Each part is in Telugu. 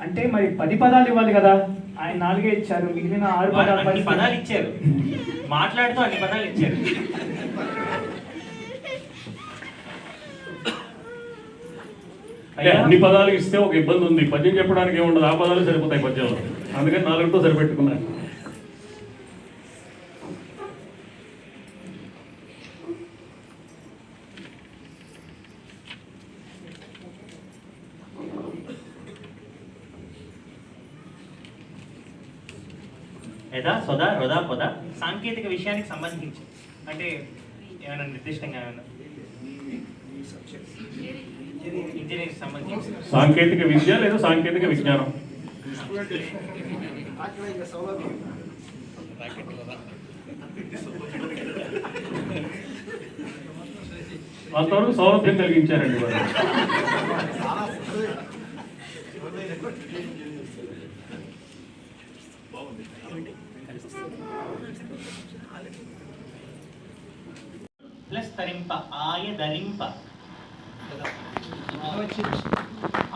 అంటే మరి పది పదాలు ఇవ్వాలి కదా. ఆయన నాలుగే ఇచ్చారు మిగిలిన ఆరు పదాలు అన్ని పదాలు ఇచ్చారు. మాట్లాడుతూ అన్ని పదాలు ఇచ్చారు. అన్ని పదాలు ఇస్తే ఒక ఇబ్బంది ఉంది. పద్యం చెప్పడానికి ఏముండదు. ఆ పదాలు సరిపోతాయి పద్యంలో. అందుకని నాలుగుతో సరిపెట్టుకున్నాను. సొదా రొదా పొద సాంకేతిక విషయానికి సంబంధించి. అంటే ఏమైనా నిర్దిష్టంగా ఏమైనా? ఇంజనీరింగ్ సంబంధించి. సాంకేతిక విద్య లేదా సాంకేతిక విజ్ఞానం. అంతవరకు సౌలభ్యం కలిగించారండి వాళ్ళు. ప్లస్ తరింప ఆయదరింప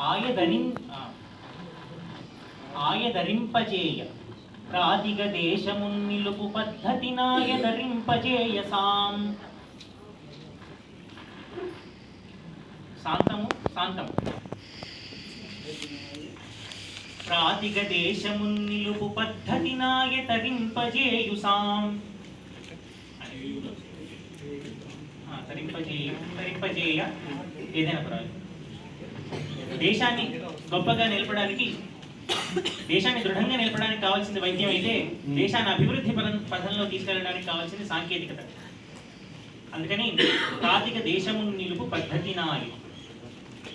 ఆయదరిం ఆ. ఆయదరింపజేయ ప్రాతిగ దేశమున్ నిలుపు పద్ధతి నాయదరింపజేయ సాం శాంతము శాంతము ప్రాతిగ దేశమున్ నిలుపు పద్ధతి నాయతరింపజేయు సాం ఆ, తరింపజేయ తరింపజేయ. ఏదైనా పర్వాలేదు. దేశాన్ని గొప్పగా నిలపడానికి దేశాన్ని దృఢంగా నిలపడానికి కావాల్సింది వైద్యం అయితే దేశాన్ని అభివృద్ధి పదం పథంలో తీసుకెళ్ళడానికి కావాల్సింది సాంకేతికత. అందుకని ప్రాతిక దేశము నిలుపు పద్ధతి నాయి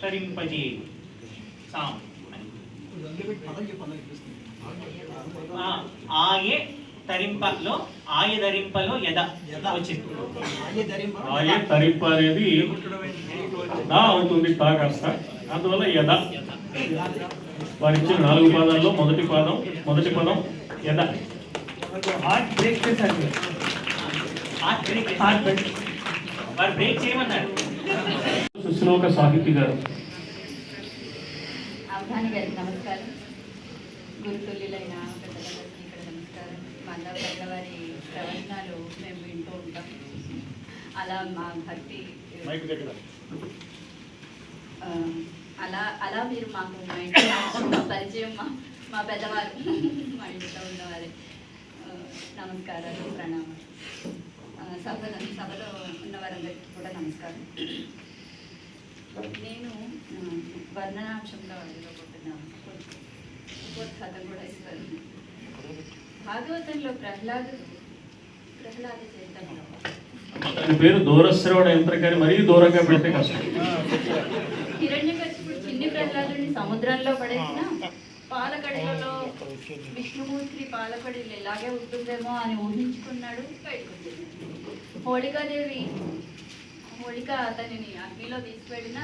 తరింపజేయు సాం ఆయే తరింపలో ఆయదరింపలో యద వచ్చింది. ఆయే తరింప అనేది దా అవుతుంది తా కాస్త. అందువల్ల యద. వారు ఇచ్చిన నాలుగు పాదాల్లో మొదటి పాదం మొదటి పదం యద. హార్ట్ బ్రేక్ చేశారు. హార్ట్ బ్రేక్ హార్ట్ బ్రేక్ వారు బ్రేక్ చేయమన్నారు. సుశ్లోక సాహితీ గారు. అవధాని గారికి నమస్కారం. గురుతుల్యులైన పెద్దలందరికీ ఇక్కడ నమస్కారం. మందవ పెద్దవారి ప్రవచనాలు మేము వింటూ ఉంటాం. అలా మా భక్తి అలా అలా మీరు మాకు మా ఇంట్లో మా పరిచయం మా మా పెద్దవారు మా ఇంట్లో ఉన్నవారే. నమస్కారాలు ప్రణామాలు. ఆ, సభలో సభలో ఉన్నవారందరికీ కూడా నమస్కారం. నేను వర్ణనాంశంలో అడగబోతున్నాను ఉపోద్ఘాతం కూడా ఇస్తాను భాగవతంలో ప్రహ్లాదుడు ప్రహ్లాద చైతన్యం. దాని పేరు దూరశ్రవణ యంత్రకాన్ని మరీ దూరంగా పెడితే కష్టం. హిరణ్యకశిపుడు చిన్ని ప్రహ్లాదుని సముద్రంలో పడేసిన పాలకడలలో విష్ణుమూర్తి పాలకడలు ఇలాగే ఉంటుందేమో అని ఊహించుకున్నాడు. బయటకు వచ్చేసాడు. హోళికాదేవి ఇంకా అతనిని అగ్నిలో తీసుకువెళ్ళిన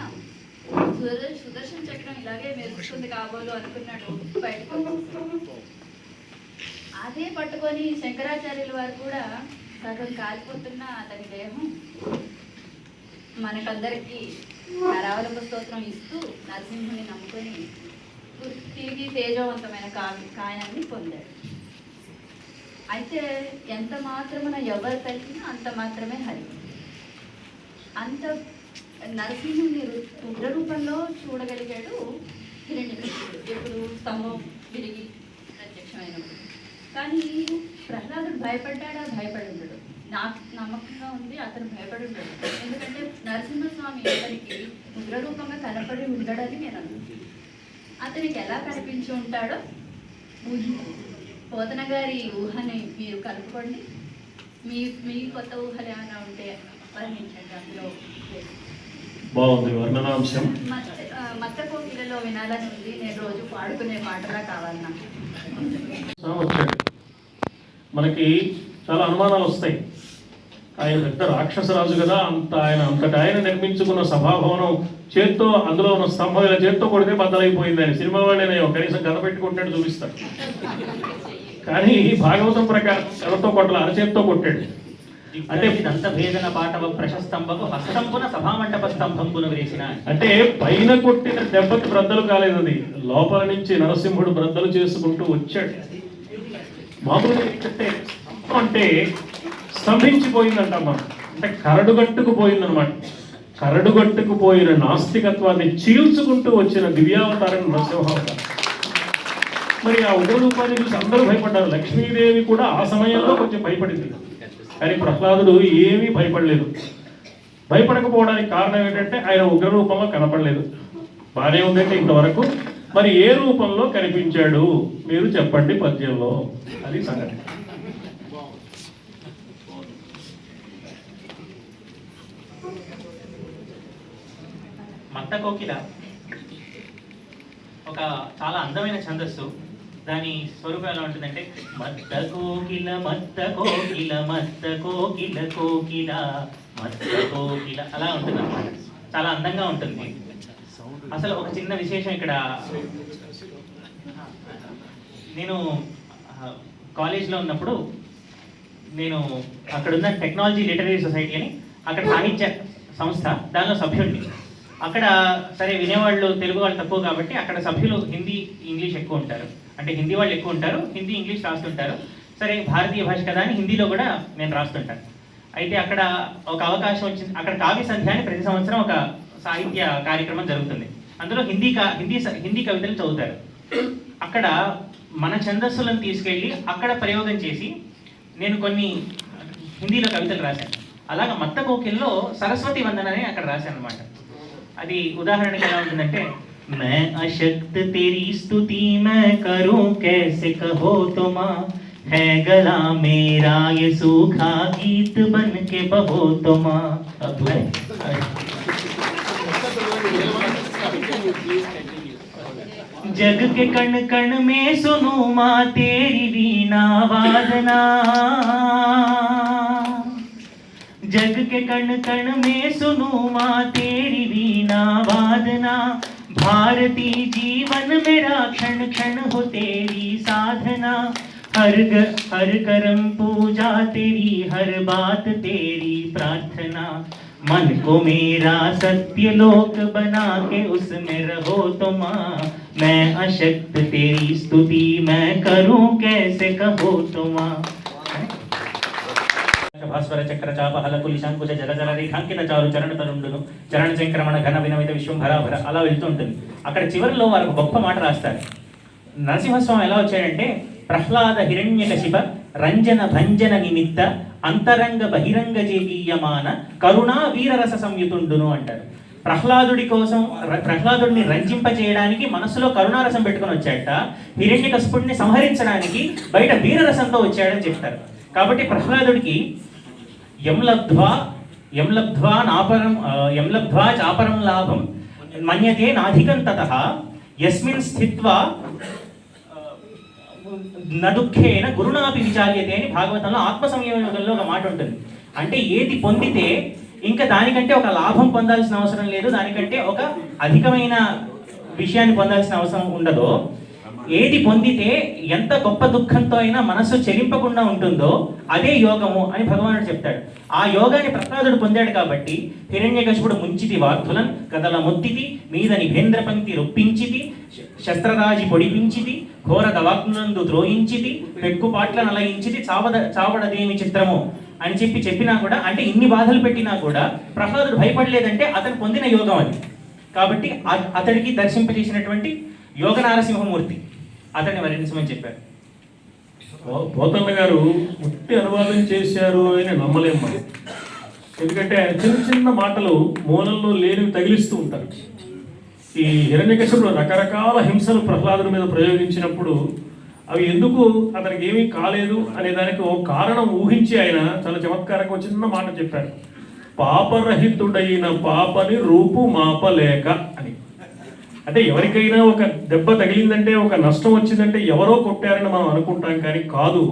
సుదర్ సుదర్శన చక్రం ఇలాగే మెరుస్తుంది కాబోలు అనుకున్నాడు బయటకు అదే పట్టుకొని శంకరాచార్యుల వారు కూడా సగం కాలిపోతున్న అతని దేహం మనకందరికీ కరావలంబ స్తోత్రం ఇస్తూ నరసింహుని నమ్ముకొని తిరిగి తేజవంతమైన కా- కాయాన్ని పొందాడు. అయితే ఎంత మాత్రమున ఎవరు తలిచినా అంత మాత్రమే హరి. అంత నరసింహుని రు- రూపంలో చూడగలిగాడు హిరణ్యకృష్ణుడు. ఎప్పుడు స్తంభం విరిగి ప్రత్యక్షమైనప్పుడు. కానీ ప్రహ్లాదుడు భయపడ్డాడా? భయపడి నాకు నమ్మకంగా ఉంది అతను భయపడి ఉండడు. ఎందుకంటే నరసింహస్వామి అతనికి ఉగ్ర రూపంగా కనపడి ఉండడని నేను అనుకుంటున్నాను. అతనికి ఎలా కనిపించి ఉంటాడో ఊహించండి పోతన గారి ఊహని మీరు కలుపుకోండి మీ మీ కొత్త ఊహలు ఏమైనా ఉంటే వర్ణించండి అందులో బాగుంది వర్ణనాంశం. మత్త ఆ, మత్త కోకిలలో వినాలని ఉంది నేను రోజు పాడుకునే పాటలా కావాలి నాకు వచ్చాడు మనకి చాలా అనుమానాలు వస్తాయి. ఆయన పెద్ద రాక్షసరాజు కదా అంత ఆయన అంతటి ఆయన నిర్మించుకున్న సభాభవనం చేత్తో అందులో ఉన్న స్తంభం ఇలా చేత్తో కొడితే బద్దలైపోయింది ఆయన సినిమా వాళ్ళనే కనీసం కథ పెట్టుకుంటాడు చూపిస్తాడు. కానీ భాగవతం ప్రకారం ఎవరితో కొట్టాలి అరచేత్తో కొట్టాడు. అంటే దంత భేదన పాటవ ప్రశస్తంభకు హస్తంపున సభామంటప స్తంభంపున వేసిన అంటే పైన కొట్టిన దెబ్బకి బ్రద్దలు కాలేదు అది లోపల నుంచి నరసింహుడు బ్రద్దలు చేసుకుంటూ వచ్చాడు. మామూలుగా ఏంటంటే అంటే స్తంభించిపోయిందంట మనం అంటే కరడుగట్టుకు పోయిందనమాట కరడుగట్టుకు పోయిన నాస్తికత్వాన్ని చీల్చుకుంటూ వచ్చిన దివ్యావతారం నరసింహావతారం మరి ఆ ఉగ్ర రూపాన్ని చూసి అందరూ భయపడ్డారు. లక్ష్మీదేవి కూడా ఆ సమయంలో కొంచెం భయపడింది. కానీ ప్రహ్లాదుడు ఏమీ భయపడలేదు. భయపడకపోవడానికి కారణం ఏంటంటే ఆయన ఉగ్ర రూపంలో కనపడలేదు. బాగానే ఉందంటే ఇంతవరకు. మరి ఏ రూపంలో కనిపించాడు? మీరు చెప్పండి పద్యంలో. అది సంగతి. మత్త కోకిల ఒక చాలా అందమైన ఛందస్సు. దాని స్వరూపం ఎలా ఉంటుందంటే మత్త కోకిల మత్త కోకిల మత్త కోకిల కోకిల మత్త కోకిల అలా ఉంటుంది అన్నమాట చాలా అందంగా ఉంటుంది. అసలు ఒక చిన్న విశేషం ఇక్కడ. నేను కాలేజ్లో ఉన్నప్పుడు నేను అక్కడున్న టెక్నాలజీ లిటరీ సొసైటీ అని అక్కడ సాహిత్య సంస్థ దానిలో సభ్యుడిని. అక్కడ సరే వినేవాళ్ళు తెలుగు వాళ్ళు తక్కువ కాబట్టి అక్కడ సభ్యులు హిందీ ఇంగ్లీష్ ఎక్కువ ఉంటారు. అంటే హిందీ వాళ్ళు ఎక్కువ ఉంటారు హిందీ ఇంగ్లీష్ రాస్తుంటారు. సరే భారతీయ భాష కదా అని హిందీలో కూడా నేను రాస్తుంటాను. అయితే అక్కడ ఒక అవకాశం వచ్చింది అక్కడ కావ్య సంధ్య అని ప్రతి సంవత్సరం ఒక సాహిత్య కార్యక్రమం జరుగుతుంది. అందులో హిందీ కా హిందీ స- హిందీ కవితలు చదువుతారు. అక్కడ మన ఛందస్సులను తీసుకెళ్ళి అక్కడ ప్రయోగం చేసి నేను కొన్ని హిందీలో కవితలు రాశాను. అలాగా మత్త కోకిల్లో సరస్వతి వందన అని అక్కడ రాశాను అనమాట అది ఉదాహరణకి ఎలా ఉంటుందంటే मैं अशक्त तेरी स्तुति मैं करूँ कैसे कहो तुम है गला मेरा ये सूखा गीत बन के बहो तुम जग के कण कण में सुनो माँ तेरी वीणा वादना। जग के कण कण में सुनो माँ तेरी वीणा वादना। भारती जीवन मेरा क्षण क्षण हो तेरी साधना। हर ग, हर कर्म पूजा तेरी हर बात तेरी प्रार्थना। मन को मेरा सत्य लोक बना के उसमें रहो तुम मैं अशक्त तेरी स्तुति मैं करूँ कैसे कहो तुम భాస్వర చక్ర చాప హలకులి శంకుశ జల జల రేఖాంకిత చారు చరణ తరుండును. చరణ సంక్రమణ ఘన వినమిత విశ్వం భరాభర అలా వెళ్తుంటుంది అక్కడ చివరిలో వారు గొప్ప మాట రాస్తారు. నరసింహస్వామి ఎలా వచ్చాడంటే ప్రహ్లాద హిరణ్యకశిప రంజన భంజన నిమిత్త అంతరంగ బహిరంగ జీవీయమాన కరుణా వీరరస సంయుతుండును అంటారు. ప్రహ్లాదుడి కోసం ప్రహ్లాదుడిని ప్రహ్లాదుడిని రంజింపజేయడానికి మనసులో కరుణారసం పెట్టుకొని హిరణ్య కసుపుడిని సంహరించడానికి బయట వీరరసంతో వచ్చాడని చెప్తారు. కాబట్టి ప్రహ్లాదుడికి యం లబ్ధ్వా యం లబ్ధ్వా నాపరం ఆ, యం లబ్ధ్వా చాపరం లాభం మన్యతే నాధికం తత యస్మిన్ స్థిత్వా నదుఃఖేన గురునాపి విచార్యతే అని భాగవతంలో ఆత్మ సంయోగంలో ఒక మాట ఉంటుంది. అంటే ఏది పొందితే ఇంకా దానికంటే ఒక లాభం పొందాల్సిన అవసరం లేదు దానికంటే ఒక అధికమైన విషయాన్ని పొందాల్సిన అవసరం ఉండదో ఏది పొందితే ఎంత గొప్ప దుఃఖంతో అయినా మనస్సు చెలింపకుండా ఉంటుందో అదే యోగము అని భగవానుడు చెప్తాడు. ఆ యోగాన్ని ప్రహ్లాదుడు పొందాడు కాబట్టి హిరణ్యకశిపుడు ముంచితి వార్థులన్ కదల మొత్తితి మీద నిభేంద్ర పంక్తి రొప్పించితి శస్త్రరాజి పొడిపించితి ఘోర దవాగ్నందు ద్రోహించితి పెక్కుపాట్ల నలయించితి చావద చావడదేమి చిత్రము అని చెప్పి చెప్పినా కూడా అంటే ఇన్ని బాధలు పెట్టినా కూడా ప్రహ్లాదుడు భయపడలేదంటే అతను పొందిన యోగం అది. కాబట్టి అతడికి దర్శింపజేసినటువంటి యోగ నారసింహమూర్తి. అతన్ని వర్ణించమని చెప్పారు పో- పోతన్న గారు ఉట్టి అనువాదం చేశారు అని నమ్మలేము మనం. ఎందుకంటే ఆయన చిన్న చిన్న మాటలు మూలంలో లేనివి తగిలిస్తూ ఉంటారు. ఈ హిరణ్యకశిపుడు రకరకాల హింసలు ప్రహ్లాదుడి మీద ప్రయోగించినప్పుడు అవి ఎందుకు అతనికి ఏమీ కాలేదు అనే దానికి ఓ కారణం ఊహించి ఆయన చాలా చమత్కారంగా చిన్న మాట చెప్పారు పాపరహితుడైన పాపని రూపు మాపలేక అని. అంటే ఎవరికైనా ఒక దెబ్బ తగిలిందంటే ఒక నష్టం వచ్చిందంటే ఎవరో కొట్టారని మనం అనుకుంటాం కానీ కాదు.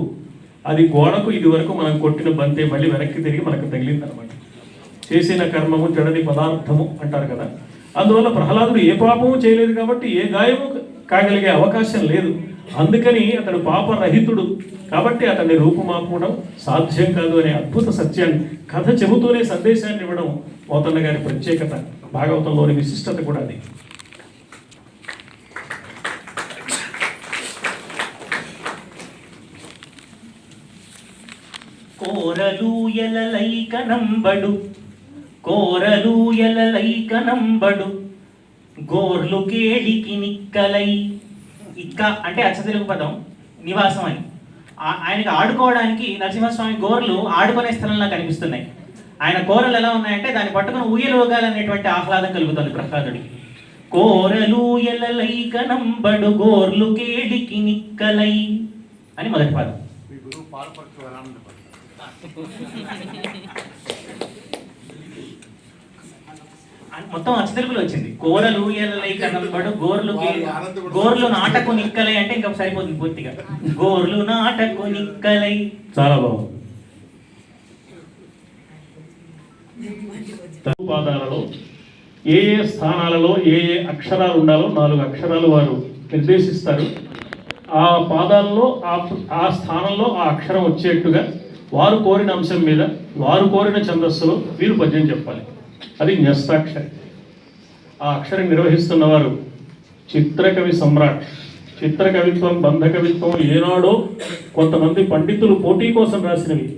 అది గోడకు ఇది వరకు మనం కొట్టిన బంతే మళ్ళీ వెనక్కి తిరిగి మనకు తగిలింది అనమాట చేసిన కర్మము చెడని పదార్థము అంటారు కదా. అందువల్ల ప్రహ్లాదుడు ఏ పాపము చేయలేదు కాబట్టి ఏ గాయము కాగలిగే అవకాశం లేదు. అందుకని అతడు పాపరహితుడు. కాబట్టి అతన్ని రూపుమాపడం సాధ్యం కాదు అనే అద్భుత సత్యాన్ని కథ చెబుతూనే సందేశాన్ని ఇవ్వడం పోతన్న గారి ప్రత్యేకత. భాగవతంలోని విశిష్టత కూడా అది. కోరలు ఎలలైక నంబడు కోరలు ఎలలైక నంబడు గోర్లు కేళికి నిక్కలై. ఇక్క అంటే అచ్చ తెలుగు పదం నివాసం అని. ఆ- ఆయనకి ఆడుకోవడానికి నరసింహస్వామి గోర్లు ఆడుకునే స్థలంలా కనిపిస్తున్నాయి. ఆయన కోరలు ఎలా ఉన్నాయంటే దాన్ని పట్టుకుని ఊయలోగాలనేటువంటి ఆహ్లాదం కలుగుతుంది ప్రహ్లాదుడికి. కోరలు ఎలలైక నంబడు గోర్లు కేళికి నిక్కలై అని మొదటి పదం. మొత్తం అచ్చ తెలుగులో వచ్చింది కూరలు ఎలలై కనబడు గోర్లు గోర్లు నాటకు నిక్కలై అంటే ఇంకా సరిపోతుంది పూర్తిగా. గోర్లు నాటకు నిక్కలై. చాలా బాగుంది. పాదాలలో ఏ ఏ స్థానాలలో ఏ ఏ అక్షరాలు ఉండాలో నాలుగు అక్షరాలు వారు నిర్దేశిస్తారు. ఆ పాదాల్లో ఆ ఆ స్థానంలో ఆ అక్షరం వచ్చేట్టుగా వారు కోరిన అంశం మీద వారు కోరిన ఛందస్సులో వీరు పద్యం చెప్పాలి. అది న్యస్తాక్షరి ఆ అక్షరం నిర్వహిస్తున్నవారు చిత్రకవి సమ్రాట్. చిత్రకవిత్వం బంధకవిత్వం ఏనాడో కొంతమంది పండితులు పోటీ కోసం రాసినవి.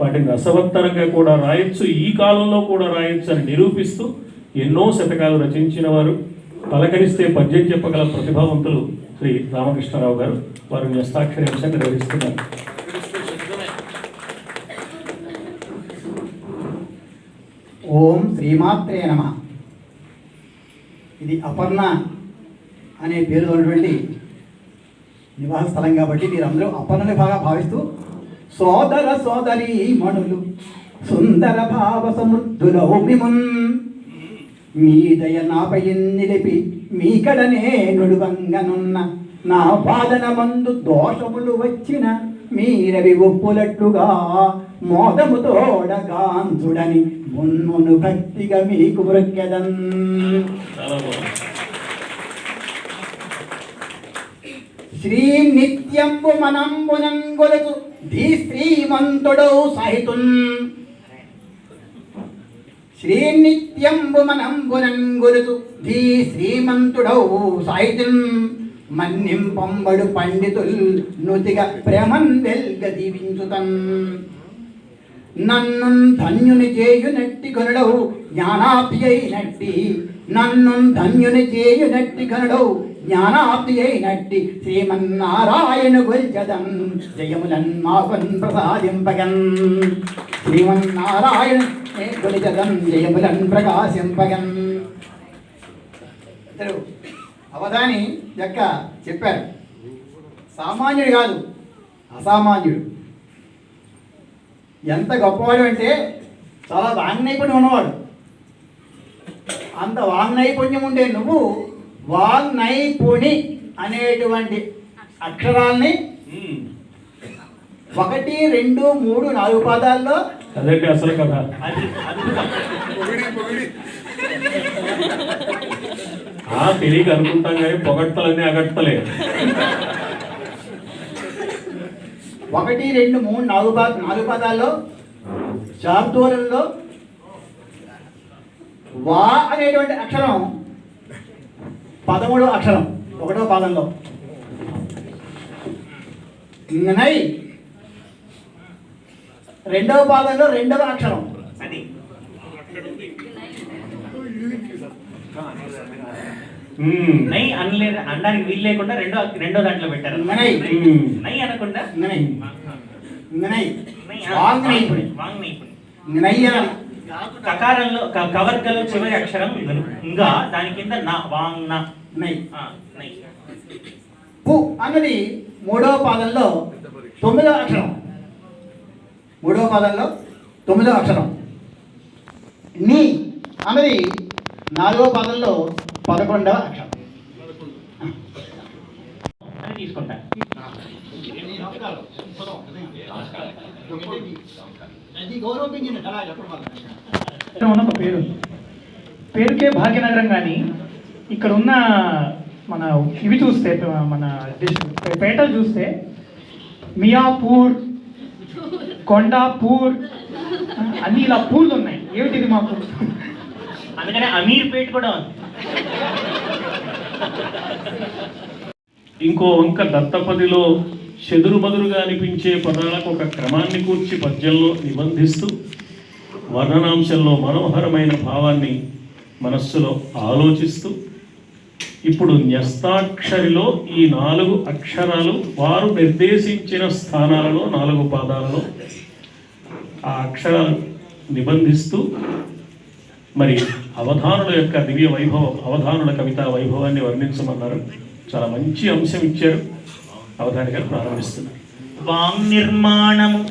వాటిని రసవత్తరంగా కూడా రాయొచ్చు ఈ కాలంలో కూడా రాయొచ్చు అని నిరూపిస్తూ ఎన్నో శతకాలు రచించిన వారు. పలకరిస్తే పద్యం చెప్పగల ప్రతిభావంతులు శ్రీ రామకృష్ణారావు గారు. వారు న్యస్తాక్షరి అంశాన్ని నిర్వహిస్తున్నారు. ఓం శ్రీమాత్రే నమ. ఇది అపర్ణ అనే పేరు ఉన్నటువంటి నివాస స్థలం కాబట్టి మీరందరూ అపర్ణని బాగా భావిస్తూ సోదర సోదరి మణులు సుందర భావ సమృద్ధులౌమిమున్ మీ దయ నాపై నిలిపి మీకడనే నుడువంగనున్న నా వాదన మందు దోషములు వచ్చిన మీరవి ఒప్పులట్టుగా మోదముతోడగాంచుడని మున్మును భక్తిగా మీకు వృక్కెదన్ శ్రీ నిత్యంబు మనంబునంగులకు ధీ శ్రీమంతుడౌ సహితున్. శ్రీ నిత్యంబు మనంబునంగులకు ధీ శ్రీమంతుడౌ సాహితున్. మన్నింపంబడు పండితుల్ నుతిగా ప్రేమన్ వెల్గ దీవించుతన్. నన్ను ధన్యుని చేయునట్టి కనుడవు జ్ఞానాప్తి అయినట్టి నన్ను ధన్యుని చేయునట్టి కనుడవు జ్ఞానాప్తి అయినట్టి శ్రీమన్నారాయణ గొల్చదన్ జయములన్ మాపన్ ప్రసాదింపగన్. శ్రీమన్నారాయణ గొలిచదన్ జయములన్ ప్రకాశింపగన్. ఇతడు అవధాని యొక్క చెప్పారు. సామాన్యుడు కాదు అసామాన్యుడు. ఎంత గొప్పవాడు అంటే చాలా వాంగ్నైపుణ్యం ఉన్నవాడు. అంత వాంగ్నైపుణ్యం ఉండే నువ్వు వాంగ్నైపుణి అనేటువంటి అక్షరాల్ని. ఒకటి రెండు మూడు నాలుగు పాదాల్లో అదండి అసలు ఆ తెలియక అనుకుంటాం కానీ పొగట్టలన్నీ అగట్టలే ఒకటి రెండు మూడు నాలుగు పద నాలుగు పదాల్లో శార్దూలంలో వా అనేటువంటి అక్షరం పదమూడో అక్షరం ఒకటో పాదంలో. నై. రెండవ పాదంలో రెండవ అక్షరం. అది. నై అనలేదు అనడానికి వీలు లేకుండా రెండో రెండో దాంట్లో పెట్టారు. నై. నై అనకుండా? నై. నై. నై. వాంగ్ నైపుణి వాంగ్ నై. అనాలి. కకారంలో క- కవర్గలో చివరి అక్షరం ఇంకా దాని కింద నా వాంగ్ నా. నై. నై. పు అన్నది మూడవ పాదంలో తొమ్మిదవ అక్షరం. మూడవ పాదంలో తొమ్మిదవ అక్షరం. నీ అన్నది నాలుగవ పాదంలో పదకొండవ అక్షరం తీసుకుంటా ఉన్న ఒక పేరు పేరుకే భాగ్యనగరం కానీ ఇక్కడ ఉన్న మన ఇవి చూస్తే మన పేటలు చూస్తే మియాపూర్ కొండాపూర్ అన్ని ఇలా పూలు ఉన్నాయి ఏమిటిది మాకు? అందుకనే అమీర్పేట్ కూడా ఉంది. ఇంకో వంక దత్తపదిలో చెదురుమదురుగా అనిపించే పదాలకు ఒక క్రమాన్ని కూర్చి పద్యంలో నిబంధిస్తూ వర్ణనాంశంలో మనోహరమైన భావాన్ని మనస్సులో ఆలోచిస్తూ ఇప్పుడు న్యస్తాక్షరిలో ఈ నాలుగు అక్షరాలు వారు నిర్దేశించిన స్థానాలలో నాలుగు పాదాలలో ఆ అక్షరాలు నిబంధిస్తూ మరి అవధానుల యొక్క దివ్య వైభవం అవధానుల కవితా వైభవాన్ని వర్ణించమన్నారు. చాలా మంచి అంశం ఇచ్చారు. అవధాని గారు ప్రారంభిస్తున్నారు. వాంగ్ నిర్మాణము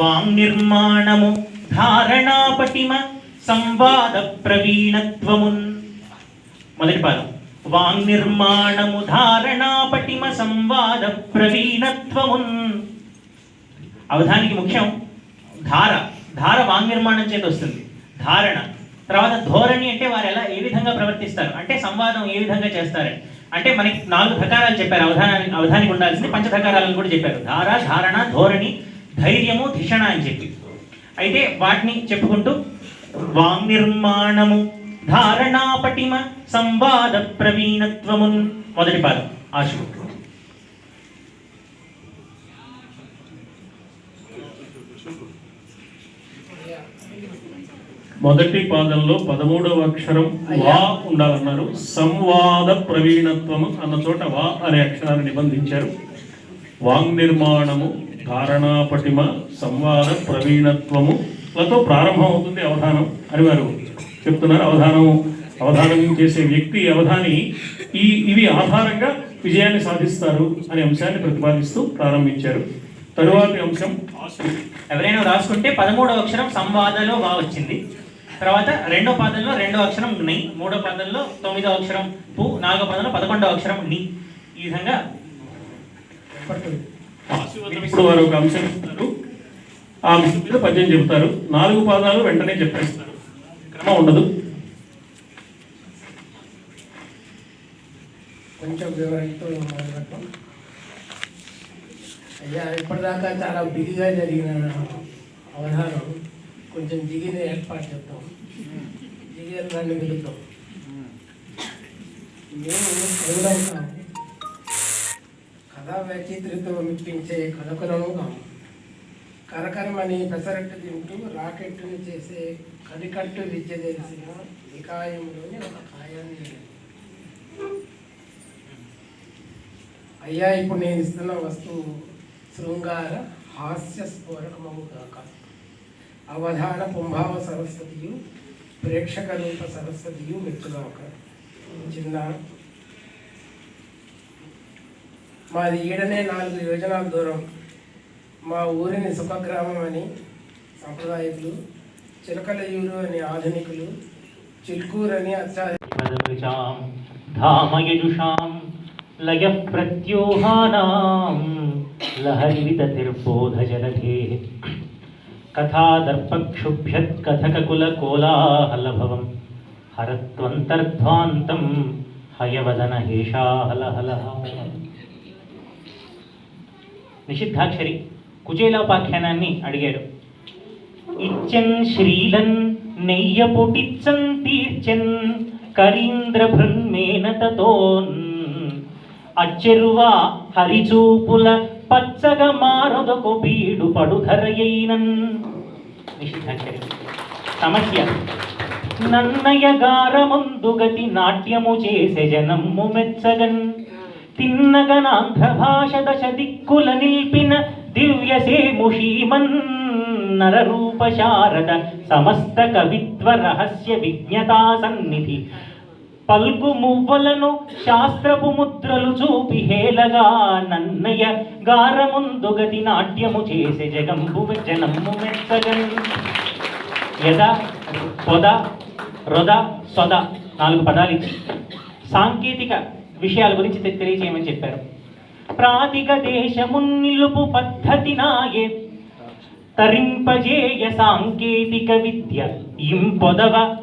వాంగ్ నిర్మాణము ధారణాపటిమ సంవాద ప్రవీణత్వమున్. మొదటి పాదం. వాంగ్ నిర్మాణము ధారణాపటిమ సంవాద ప్రవీణత్వమున్. అవధానికి ముఖ్యం ధార. ధార వాంగ్ నిర్మాణం చేత వస్తుంది. ధారణ. తర్వాత ధోరణి అంటే వారు ఎలా ఏ విధంగా ప్రవర్తిస్తారు? అంటే సంవాదం ఏ విధంగా చేస్తారు? అంటే మనకి నాలుగు ధకారాలు చెప్పారు. అవధానాన్ని అవధానికి ఉండాల్సింది పంచధకారాలను కూడా చెప్పారు. ధార ధారణ ధోరణి ధైర్యము ధిషణ అని చెప్పి. అయితే వాటిని చెప్పుకుంటూ వాంగ్ నిర్మాణము ధారణాపటిమ సంవాద ప్రవీణత్వమున్ మొదటి పాదం ఆశు మొదటి పాదంలో పదమూడవ అక్షరం వా ఉండాలన్నారు. సంవాద ప్రవీణత్వము అన్న చోట వా అనే అక్షరాన్ని నిబంధించారు. వాంగ్ నిర్మాణము ధారణా పటిమ సంవాద ప్రవీణత్వము లతో ప్రారంభం అవుతుంది అవధానం అని వారు చెప్తున్నారు. అవధానం అవధానం చేసే వ్యక్తి అవధాని ఈ ఇవి ఆధారంగా విజయాన్ని సాధిస్తారు అనే అంశాన్ని ప్రతిపాదిస్తూ ప్రారంభించారు. తరువాతి అంశం. ఎవరైనా రాసుకుంటే పదమూడవ అక్షరం సంవాదలో వా వచ్చింది. తర్వాత రెండో పాదంలో రెండో అక్షరం ని మూడో పాదంలో తొమ్మిదో అక్షరం పు నాలుగో పాదంలో పదకొండవ అక్షరం ని. ఈ విధంగా వారు ఒక అంశం ఇస్తారు ఆ అంశం మీద పద్యం చెబుతారు. నాలుగు పాదాలు వెంటనే చెప్పేస్తారు. క్రమం ఉండదు. కొంచెం వివరణతో మొదలుపెట్టాం అయ్యా ఇప్పటిదాకా చాలా బిగిగా జరిగిన అవధానం. కొంచెం దిగిన ఏర్పాటు చేద్దాం. దిగిన దాన్ని వెళుతాం మేము కవులవుతాం కథా వైచిత్రితో మిప్పించే కథకులము కాము. కరకరమని పెసరట్టు తింటూ రాకెట్టుని చేసే కడికట్టు విద్య తెలిసిన నికాయంలోని ఒక కాయాన్ని అయ్యా ఇప్పుడు నేను ఇస్తున్న వస్తువు శృంగార హాస్య స్ఫోరకమము కాక. అవధాన పుంభావ సరస్వతియు ప్రేక్షక రూప సరస్వతియు మెచ్చుగాక చిన్న. మాది ఈడనే నాలుగు యోజనాల దూరం. మా ఊరిని సుఖగ్రామం అని సంప్రదాయకులు చిలకలయూరు అని ఆధునికులు చిల్కూరు అని అత్యాధునికులు ధామయజుషాం లయ ప్రత్యూహానాం లహరి వితతిర్బోధజలధే కథాదర్పక్షుభ్యత్ కథకకుల హరత్వంతర్ధ్వాంతం హయవదన హేషాహలహల నిషిద్ధాక్షరి కుచేలోపాఖ్యానాన్ని అడిగాడు. ఇచ్చన్ శ్రీలన్ నెయ్య పొటిచ్చన్ తీర్చన్ కరీంద్ర భృన్మేన తతోన్. అచ్చెరువా హరిచూపుల పచ్చగా మారొదకు బీడు పడుధరయైనన్. నిషిద్ధాక్షరి సమస్య. నన్నయ గారమందుగతి నాట్యము చేసే జనమ్ము మెచ్చగన్. తిన్నగనాంధ్ర భాష దశ దిక్కుల నిల్పిన దివ్య సేముషీమన్ నరరూప శారద సమస్త కవిత్వ రహస్య విజ్ఞతా సన్నిధి. పల్గు మువ్వలను శాస్త్రపు ముద్రలు చూపి హేలగా నన్నయ్య గారముందుగతి నాట్యము చేసే జగంబు జనము మెచ్చగన్ యద? పొద? రొద? సొద? నాలుగు పదాలు ఇచ్చి. సాంకేతిక విషయాల గురించి తెలియజేయమని చెప్పారు. ప్రాతిక దేశమున్ నిలుపు పద్ధతి నాయే. తరింపజేయ సాంకేతిక విద్య. ఇంపొదవ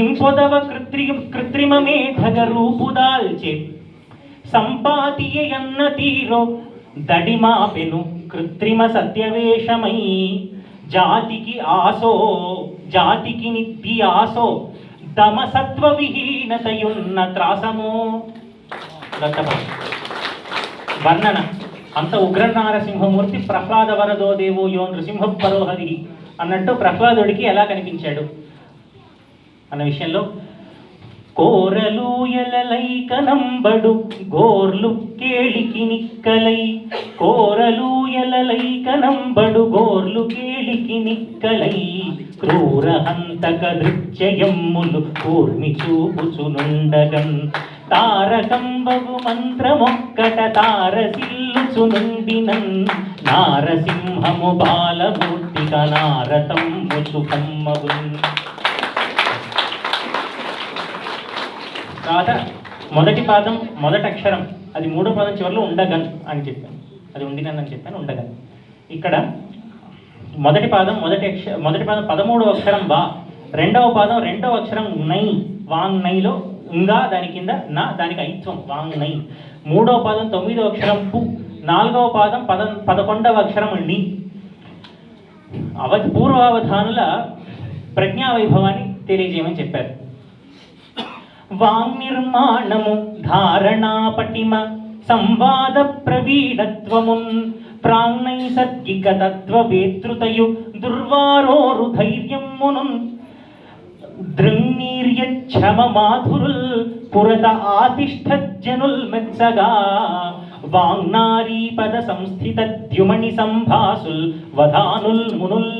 ఇంపొదవ కృత్రి కృత్రిమ మేధగ రూపుదాల్చే సంపాతియన్న తీరో దడిమాపెను కృత్రిమ సత్యవేషమై జాతికి ఆసో జాతికి నిత్తి ఆసో దమసత్వ విహీనతయున్న త్రాసము వర్ణన. అంత ఉగ్ర నారసింహమూర్తి ప్రహ్లాద వరదో దేవో యో నృసింహ పరోహరి అన్నట్టు ప్రహ్లాదుడికి ఎలా కనిపించాడు? అన్న విషయంలో కోరలు ఎలలై కనంబడు గోర్లు కేళికి నిక్కలై. కోరలు ఎలలై కనంబడు గోర్లు కేళికి నిక్కలై. క్రూర హంతక దృశ్యయమ్ములు కూర్మి చూపుచునుండగన్ తారకంబగు మంత్రమొక్కట తారసిల్లుచునుండినన్ నారసింహము బాలమూర్తిక నారతంబు సుఖమ్మగున్ తర్వాత మొదటి పాదం మొదటి అక్షరం. అది మూడో పాదం చివరిలో ఉండగన్ అని చెప్పాను. అది ఉండినన్ అని చెప్పాను ఉండగన్. ఇక్కడ మొదటి పాదం మొదటి అక్ష మొదటి పాదం పదమూడవ అక్షరం బా. రెండవ పాదం రెండవ అక్షరం నై. వాంగ్ నైలో ఇంకా దాని కింద నా దానికి ఐత్వం వాంగ్ నై. మూడవ పాదం తొమ్మిదవ అక్షరం పు. నాలుగవ పాదం పద పదకొండవ అక్షరం ని అవ పూర్వావధానుల ప్రజ్ఞా వైభవాన్ని తెలియజేయమని చెప్పారు. వాంగ్నిర్మాణము ధారణాపటిమ సంవాద ప్రవీణత్వమున్ ప్రాణైసర్గిక తత్వవేతృతయు దుర్వారోరు ధైర్యమునున్ దృంగీర్యక్షమ మాధురుల్ పురత ఆతిష్ఠజ్జనుల్ మెచ్చగా వాంగ్నారీ పద సంస్థిత ద్యుమణి సంభాసుల్ వధానుల్ మునుల్.